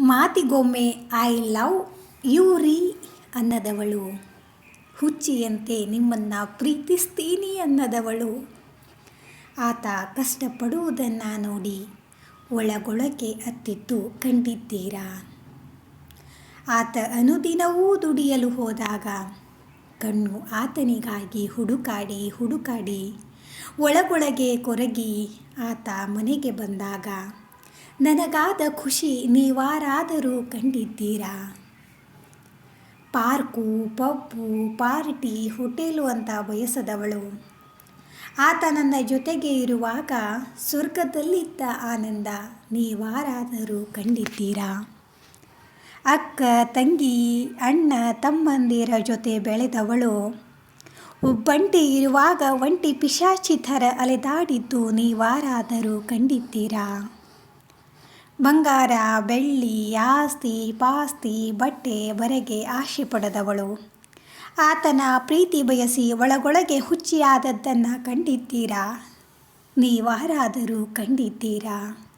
ಮಾತಿಗೊಮ್ಮೆ I love you ರೀ ಅನ್ನದವಳು. ಹುಚ್ಚಿಯಂತೆ ನಿಮ್ಮನ್ನು ಪ್ರೀತಿಸ್ತೀನಿ ಅನ್ನದವಳು. ಆತ ಕಷ್ಟಪಡುವುದನ್ನು ನೋಡಿ ಒಳಗೊಳಕ್ಕೆ ಅತ್ತಿತ್ತು ಕಂಡಿದ್ದೀರಾ? ಆತ ಅನುದಿನವೂ ದುಡಿಯಲು ಹೋದಾಗ ಕಣ್ಣು ಆತನಿಗಾಗಿ ಹುಡುಕಾಡಿ ಹುಡುಕಾಡಿ ಒಳಗೊಳಗೆ ಕೊರಗಿ ಆತ ಮನೆಗೆ ಬಂದಾಗ ನನಗಾದ ಖುಷಿ ನೀವಾರಾದರೂ ಕಂಡಿದ್ದೀರಾ? ಪಾರ್ಕು, ಪಬ್ಬು, ಪಾರ್ಟಿ, ಹೋಟೆಲು ಅಂತ ಬಯಸದವಳು. ಆತ ನನ್ನ ಜೊತೆಗೆ ಇರುವಾಗ ಸ್ವರ್ಗದಲ್ಲಿದ್ದ ಆನಂದ ನೀವಾರಾದರೂ ಕಂಡಿದ್ದೀರಾ? ಅಕ್ಕ, ತಂಗಿ, ಅಣ್ಣ, ತಮ್ಮಂದಿರ ಜೊತೆ ಬೆಳೆದವಳು. ಒಬ್ಬಂಟಿ ಇರುವಾಗ ಒಂಟಿ ಪಿಶಾಚಿ ಥರ ಅಲೆದಾಡಿದ್ದು ನೀವಾರಾದರೂ ಕಂಡಿದ್ದೀರಾ? ಬಂಗಾರ, ಬೆಳ್ಳಿ, ಆಸ್ತಿ, ಪಾಸ್ತಿ, ಬಟ್ಟೆ ಬರೆಗೆ ಆಶೆ ಪಡೆದವಳು. ಆತನ ಪ್ರೀತಿ ಬಯಸಿ ಒಳಗೊಳಗೆ ಹುಚ್ಚಿಯಾದದ್ದನ್ನು ಕಂಡಿದ್ದೀರಾ? ನೀವಾರಾದರೂ ಕಂಡಿದ್ದೀರಾ?